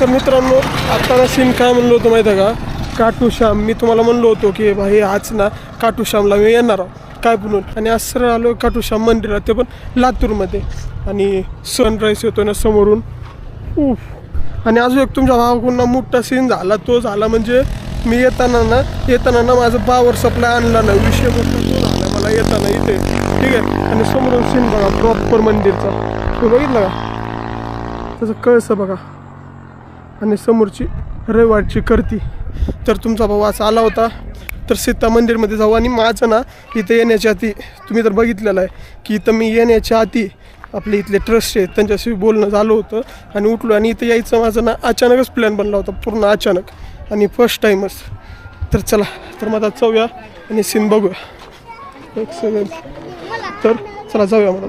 तर मित्रांनो आत्ताना सीन काय म्हणलो होतो माहिती आहे का? काटूश्याम मी तुम्हाला म्हणलो होतो की भाई आज ना काटूश्यामला मी येणार आहोत. काय म्हणून आणि आज सरळ आलो काटूश्याम मंदिरात ते पण लातूरमध्ये. आणि सनराईज येतो ना समोरून. उफ. आणि अजून एक तुमच्या भावाकडून मोठा सीन झाला तो झाला म्हणजे मी येताना ना येताना ना माझं पावर सप्लाय आणला ना विषय मोठा तो झाला मला येताना इथे. ठीक आहे? आणि समोरून सीन बघा प्रॉपर मंदिरचा. तो बघितला का? त्याचं कळसं बघा. आणि समोरची रविवारची करती. तर तुमचा भाऊ असा आला होता. तर सीता मंदिरमध्ये जाऊ आणि माझं ना इथं येण्याच्या आधी तुम्ही तर बघितलेलं आहे की इथं मी येण्याच्या आधी आपले इथले ट्रस्ट आहेत त्यांच्याशी बोलणं झालं होतं आणि उठलो आणि इथं यायचं. माझं ना अचानकच प्लॅन बनला होता पूर्ण अचानक. आणि फर्स्ट टाईमच तर चला तर माझा जाऊया आणि सीन बघूया. एक सेकंड तर चला जाऊया मला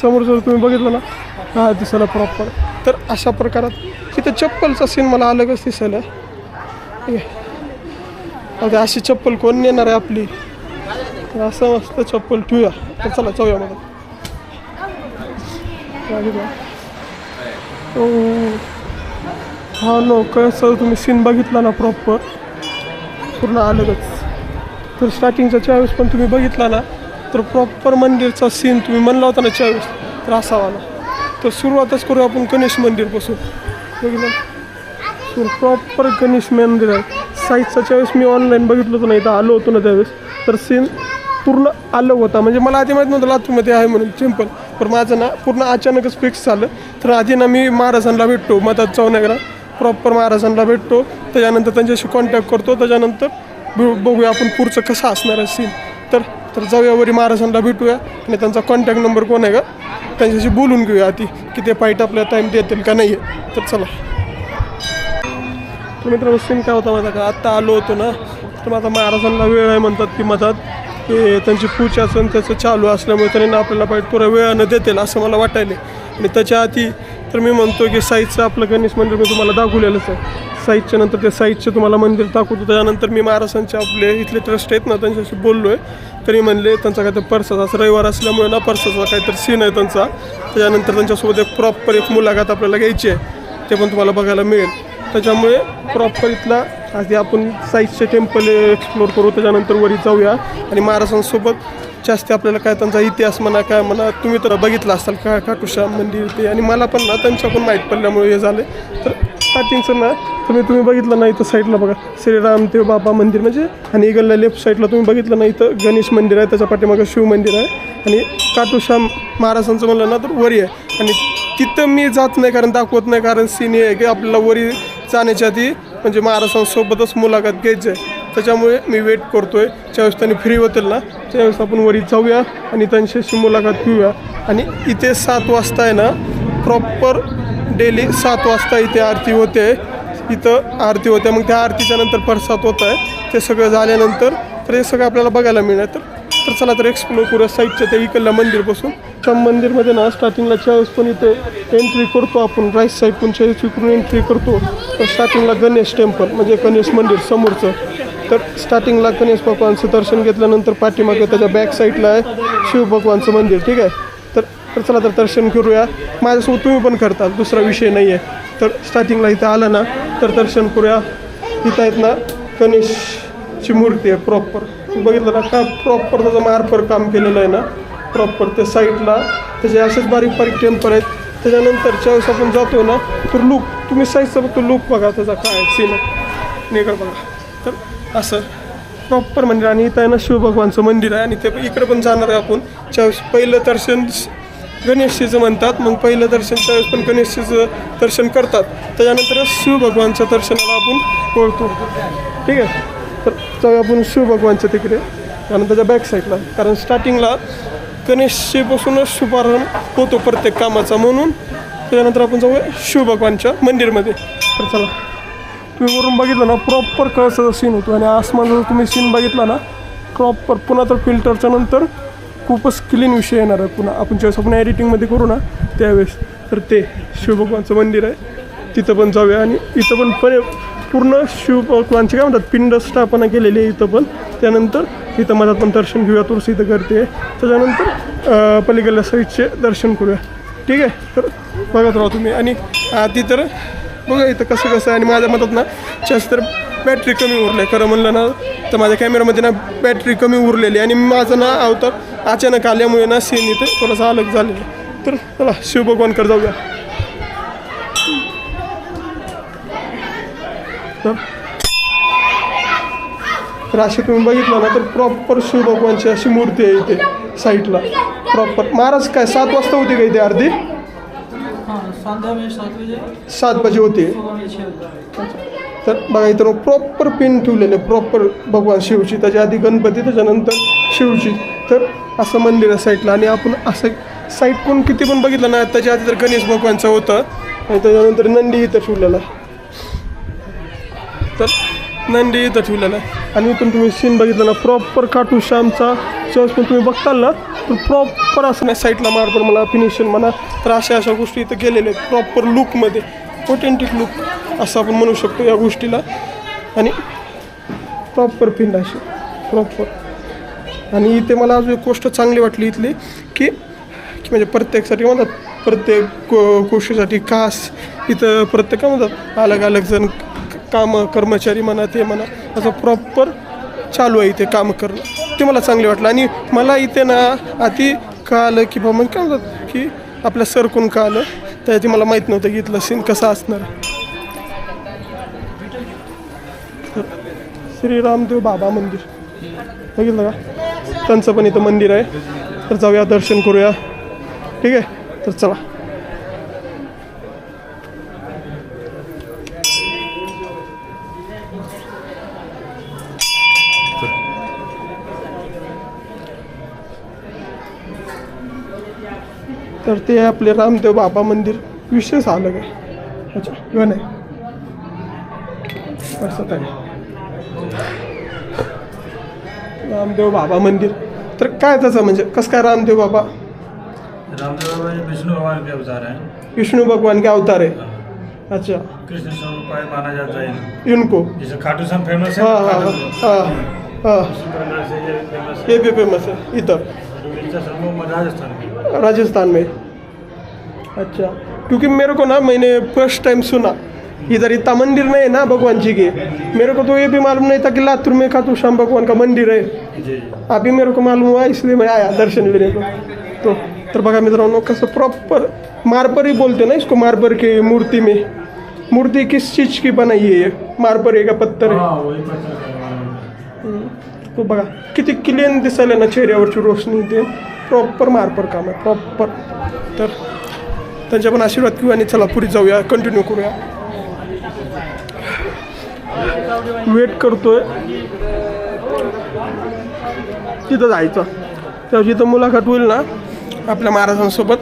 समोर जर तुम्ही बघितलं ना? हा दिसायला प्रॉपर तर अशा प्रकारात तिथं चप्पलचा सीन मला अलगच दिसायला. आहे. आता अशी चप्पल कोण नेणार आहे आपली? असं मस्त चप्पल ठेवूया. तर चला जाऊया मला हा नो कसं तुम्ही सीन बघितला ना प्रॉपर पूर्ण अलगच. तर स्टार्टिंगचा चाळीस पण तुम्ही बघितला ना? तर प्रॉपर मंदिरचा सीन तुम्ही म्हणला होता ना चाळीस तर असावाला तर सुरुवातच करू आपण गणेश मंदिरपासून बघितलं? तर प्रॉपर गणेश मंदिर आहे. साईजचा वेळेस मी ऑनलाईन बघितलं होतं ना इथं आलो होतो ना त्यावेळेस तर सीन पूर्ण आलं होता. म्हणजे मला आधी माहीत नव्हतं लातूरमध्ये आहे म्हणून सिंपल पण माझं ना पूर्ण अचानकच फिक्स झालं. तर आधी ना मी महाराजांना भेटतो मधात चौनगरा प्रॉपर महाराजांना भेटतो. त्याच्यानंतर त्यांच्याशी कॉन्टॅक्ट करतो. त्याच्यानंतर बघूया आपण पुढचं कसं असणार आहे सीन तर तर जाऊया वरी महाराजांना भेटूया आणि त्यांचा कॉन्टॅक्ट नंबर कोण आहे का? त्यांच्याशी बोलून घेऊया आधी की ते फाईट आपल्याला टाईम देतील का नाही आहे तर चला. तर मित्रांनो सीन काय होता माझा का? आत्ता आलो होतो ना तर माझा महाराजांना वेळ आहे म्हणतात की म्हणतात की त्यांची पूजा असून त्याचं चालू असल्यामुळे त्यांनी आपल्याला पाहिजे पुरा वेळानं देतील असं मला वाटायले आणि त्याच्या आधी तर मी म्हणतो की साईजचं आपलं गणेश मंदिर मी तुम्हाला दाखवलेलंच आहे. साईजच्या नंतर ते साईजचं तुम्हाला मंदिर दाखवतो. त्यानंतर मी महाराजांचे आपले इथले ट्रस्ट आहेत ना त्यांच्याशी बोललो आहे तरी म्हणले त्यांचा काय तर पर्साचा रविवार असल्यामुळे ना पर्साचा काहीतरी सीन आहे त्यांचा. त्याच्यानंतर त्यांच्यासोबत एक प्रॉपर एक मुलाखत आपल्याला घ्यायची आहे. ते पण तुम्हाला बघायला मिळेल. त्याच्यामुळे प्रॉपर इथला आधी आपण साईजचे टेम्पल एक्सप्लोर करू. त्याच्यानंतर वरी जाऊया. आणि महाराजांसोबत जास्त आपल्याला काय त्यांचा इतिहास म्हणा काय म्हणा तुम्ही तर बघितला असाल का काटुश्याम मंदिर ते. आणि मला पण ना त्यांच्या पण माहीत पडल्यामुळे हे झाले तर स्टार्टिंगचं ना तुम्ही तुम्ही बघितलं ना इथं साईडला बघा. श्रीरामदेव बाबा मंदिर म्हणजे आणि इकडल्या लेफ्ट साईडला तुम्ही बघितलं ना इथं गणेश मंदिर आहे त्याच्या पाठीमागं शिव मंदिर आहे आणि काटुश्याम महाराजांचं म्हणलं ना तर वरी आहे. आणि तिथं मी जात नाही कारण दाखवत नाही कारण सीन आहे की आपल्याला वरी जाण्याच्या आधी म्हणजे महाराजांसोबतच मुलाखत घ्यायची आहे. त्याच्यामुळे मी वेट करतो आहे ज्यावेळेस त्यांनी फ्री होतील ना त्यावेळेस आपण वरी जाऊया आणि त्यांच्याशी मुलाखत घेऊया. आणि इथे सात वाजता आहे ना प्रॉपर डेली सात वाजता इथे आरती होते. इथं आरती होते. मग त्या आरतीच्या नंतर प्रसाद होत आहे ते सगळं झाल्यानंतर तर हे सगळं आपल्याला बघायला मिळणार. तर तर चला तर एक्सप्लोर करूया साईडच्या त्या इकडल्या मंदिरपासून. त्या मंदिरमध्ये ना स्टार्टिंगला चाळीस पण इथे एंट्री करतो आपण. राईस साहेब पण चाळीस इकडून एंट्री करतो. तर स्टार्टिंगला गणेश टेम्पल म्हणजे गणेश मंदिर समोरचं. तर स्टार्टिंगला गणेश भगवानचं दर्शन घेतल्यानंतर पाठीमागे त्याच्या बॅक साईडला आहे शिव भगवानचं मंदिर. ठीक आहे? तर चला तर दर्शन करूया. माझ्यासोबत तुम्ही पण करता दुसरा विषय नाही आहे तर स्टार्टिंगला इथं आलं ना तर दर्शन करूया. इथं आहेत ना गणेशची मूर्ती आहे प्रॉपर बघितलं ना का प्रॉपर त्याचं मार्फर काम केलेलं आहे ना प्रॉपर त्या साईडला त्याचे असेच बारीक बारीक टेम्पर आहेत. त्याच्यानंतर ज्यावेळेस आपण जातो ना तर लूक तुम्ही साईजचा फक्त लूक बघा त्याचा काय सीन निघा बघा. तर असं प्रॉपर मंदिर म्हणजे, आणि इथं आहे ना शिवभगवानचं मंदिर आहे आणि ते इकडे पण जाणार आहे आपण. ज्यावेळेस पहिलं दर्शन गणेशजीचं म्हणतात मग पहिलं दर्शन त्यावेळेस पण गणेशजीचं दर्शन करतात. त्याच्यानंतर शिवभगवानच्या दर्शनाला आपण वळतो. ठीक आहे? तर जाऊया आपण शिवभगवानच्या तिकडे. आणि त्याच्या बॅक साईडला कारण स्टार्टिंगला गणेशजीपासूनच शुभारंभ होतो प्रत्येक कामाचा म्हणून. त्याच्यानंतर आपण जाऊया शिवभगवानच्या मंदिरमध्ये. तर चला. तुम्ही वरून बघितलं ना प्रॉपर कळसाचा सीन होतो. आणि आसमानचा जर तुम्ही सीन बघितला ना प्रॉपर पुन्हा तर फिल्टरच्या नंतर खूपच क्लीन विषय येणार आहे. पुन्हा आपण ज्यावेळेस आपण एडिटिंगमध्ये करू ना त्यावेळेस. तर ते शिवभगवानचं मंदिर आहे. तिथं पण जाऊया आणि इथं पण पण पूर्ण शिवभगवानची काय म्हणतात पिंड स्थापना केलेली आहे इथं पण. त्यानंतर इथं मला पण दर्शन घेऊया तुळशी इथं करते त्याच्यानंतर पलीकडल्या साईडचे दर्शन करूया. ठीक आहे? तर बघत राहा तुम्ही. आणि आधी तर बघा इथं कसं कसं आहे आणि माझ्या मतात ना जास्त तर बॅटरी कमी उरली आहे खरं म्हणलं ना तर माझ्या कॅमेरामध्ये ना बॅटरी कमी उरलेली आहे आणि माझं ना अवतार अचानक आल्यामुळे ना सीन इथे थोडंसं अलग झालेलं. तर चला शिवभगवानकडे जाऊया. तर अशी तुम्ही बघितलं ना तर प्रॉपर शिवभगवानची अशी मूर्ती आहे इथे साईडला प्रॉपर महाराज काय सात वाजता होती का इथे अर्धी? सात बजे होते. तर बघा इथं प्रॉपर पिन ठेवलेले प्रॉपर भगवान शिवची त्याच्या आधी गणपती त्याच्यानंतर शिवची. तर असं मंदिर आहे साईडला आणि आपण असं साईड कोण किती पण बघितलं ना त्याच्या आधी तर गणेश भगवानचं होतं. आणि त्याच्यानंतर नंदी इथं ठेवलेला. तर नंदी इथं ठेवलेला आहे. आणि इथून तुम्ही सीन बघितलं ना प्रॉपर काटू श्यामचा चर्च पण तुम्ही बघताल ना तर प्रॉपर असं नाही साईडला मार्बल म्हणा फिनिशिंग म्हणा तर अशा अशा गोष्टी इथं गेलेल्या आहेत प्रॉपर लुकमध्ये ऑथेंटिक लुक असं आपण म्हणू शकतो या गोष्टीला. आणि प्रॉपर पिंड अशी प्रॉपर आणि इथे मला अजून एक गोष्ट चांगली वाटली इथली की की म्हणजे प्रत्येकसाठी म्हणतात प्रत्येक गोष्टीसाठी खास इथं प्रत्येक म्हणतात अलग अलग जण कामं कर्मचारी म्हणा ते म्हणा असं प्रॉपर चालू आहे इथे काम करणं. ते मला चांगले वाटलं. आणि मला इथे ना आधी कळालं की बाबा मग म्हणजे काय म्हणतात की आपल्या सरकून कळालं. त्याची मला माहीत नव्हतं की इथलं सीन कसं असणार. श्री रामदेव बाबा मंदिर. बघितलं का? त्यांचं पण इथं मंदिर आहे. तर जाऊया दर्शन करूया. ठीक आहे? तर चला. तर ते आपले रामदेव बाबा मंदिर विशेष अलग आहे अच्छा किंवा नाही. असं आहे. रामदेव बाबा मंदिर. तर काय त्याचं म्हणजे कसं काय रामदेव बाबा? रामदेव बाबा विष्णु भगवान के अवतार हैं विष्णु भगवान के अवतार है. अच्छा. कृष्ण स्वरूपाय माना जाता है इनको. जैसे खाटू श्याम फेमस है हाँ हाँ हाँ. हाँ ये फेमस ये भी फेमस है इधर राजस्थान में। राजस्थान में अच्छा। क्योंकि मेरे को ना मैंने फ़र्स्ट टाइम सुना। इधर इतना मंदिर नहीं है ना भगवान जी के। मेरे को तो ये भी मालूम नहीं था कि लातूर में खाटू श्याम भगवान का मंदिर है। अभी मेरे को मालूम हुआ इसलिए मैं आया दर्शन लेने को तो तर बघा मित्रांनो कसं प्रॉपर मार्बर ही बोलते ना इसको मार्बर की मूर्ति में। मूर्ति किस चीज़ की बनाई है ये? मार्बर है। का पत्थर है। तो बघा किती क्लीन दिसायला ना चेहऱ्यावरची रोशनी ते. प्रॉपर मारपर काम आहे प्रॉपर तर त्यांच्या पण आशीर्वाद घेऊ आणि चला पुढे जाऊया कंटिन्यू करूया. वेट करतोय. तिथं जायचं. तेव्हा जिथं मुलाखत होईल ना आपल्या महाराजांसोबत.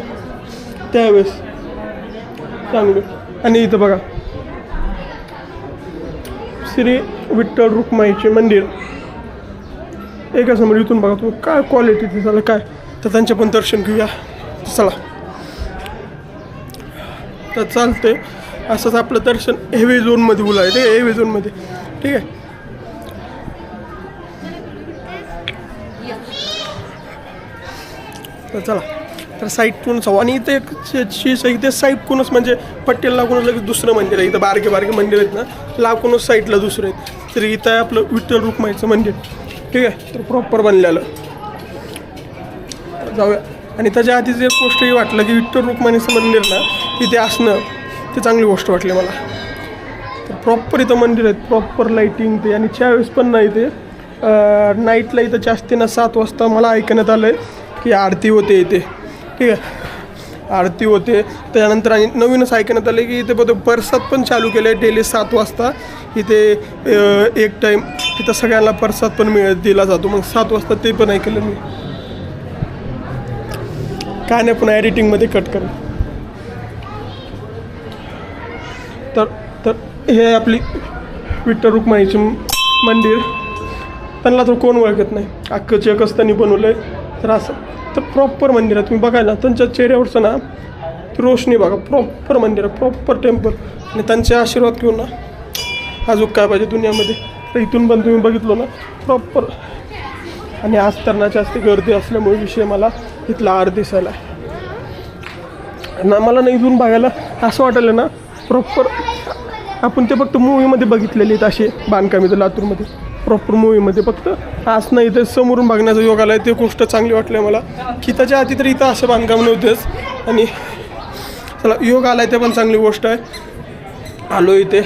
त्यावेळेस. चांगलं. आणि इथं बघा. श्री विठ्ठल रुक्माईचे मंदिर. एका समोर इथून बघा तुम्ही काय क्वालिटी दिसायला काय? तर त्यांचे पण दर्शन घेऊया. चला. तर चालते असंच आपलं दर्शन हेवी झोनमध्ये उला आहे ठीक आहे हेवी झोनमध्ये ठीक आहे. तर चला. तर साईडतूनच हवं आणि इथे एक चीज आहे इथे साईटकूनच म्हणजे पट्टेल लागूनच लगेच दुसरं मंदिर आहे. इथं बारके बारके मंदिर आहेत ना लागूनच साईडला दुसरं आहेत. तर इथं आहे आपलं विठ्ठल रुक्माईचं मंदिर. ठीक आहे तर प्रॉपर बनलेलं. जाऊया. आणि त्याच्या आधीच एक गोष्टही वाटलं की विठ्ठल रुक्मिणीचं मंदिर ना तिथे असणं ते चांगली गोष्ट वाटली मला. तर प्रॉपर इथं मंदिर आहेत प्रॉपर लाईटिंग ते. आणि त्यावेळेस पण नाही ते नाईटला इथं जास्ती ना सात वाजता मला ऐकण्यात आलं आहे की आरती होते इथे. ठीक आहे. आरती होते. त्यानंतर आणि नवीनच ऐकण्यात आलं की इथे बघतो परसाद पण चालू केलं आहे डेली सात वाजता. इथे एक टाईम तिथं सगळ्यांना प्रसाद पण मिळ दिला जातो. मग सात वाजता ते पण ऐकलं मी. काय नाही पुन्हा एडिटिंगमध्ये कट कर तर तर हे आपली विठ्ठल रुक्माईचे मंदिर. त्यांना तर कोण ओळखत नाही. अख्खं जगच त्यांनी बनवलं आहे तर असं तर प्रॉपर मंदिर आहे. तुम्ही बघायला त्यांच्या चेहऱ्यावरचं ना ती रोशनी बघा. प्रॉपर मंदिर आहे. प्रॉपर टेम्पल आणि त्यांचे आशीर्वाद घेऊन ना अजून काय पाहिजे दुनियामध्ये? तर इथून पण तुम्ही बघितलो ना प्रॉपर आणि आज तरणाची असते गर्दी असल्यामुळे विषय मला इथला आर दिसायला. ना मला नाही इथून बघायला असं वाटलं ना प्रॉपर आपण ते फक्त मूवीमध्ये बघितलेले आहेत असे बांधकाम इथं लातूरमध्ये. प्रॉपर मूवीमध्ये फक्त आज नाही इथे समोरून बघण्याचा योग आला आहे ते गोष्ट चांगली वाटली आहे मला. की त्याच्या आधी तर इथं असं बांधकाम नव्हतेच. आणि चला योग आला आहे ते पण चांगली गोष्ट आहे. आलो इथे.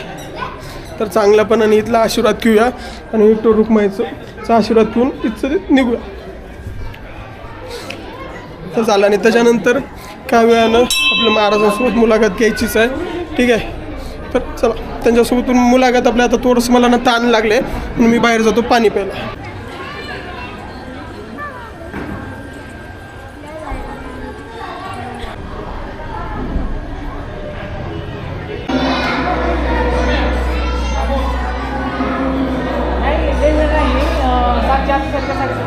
तर चांगल्यापणाने इथला आशीर्वाद घेऊया. आणि विठ्ठल रुक्माईचा आशीर्वाद घेऊन इथं निघूया. तर झालं आणि त्याच्यानंतर काय वेळानं आपल्या महाराजांसोबत मुलाखत घ्यायचीच आहे. ठीक आहे. तर चला. त्यांच्यासोबत मुलाखत आपल्या आता थोडंसं मला ना ताण लागले. म्हणून मी बाहेर जातो पाणी प्यायला. しください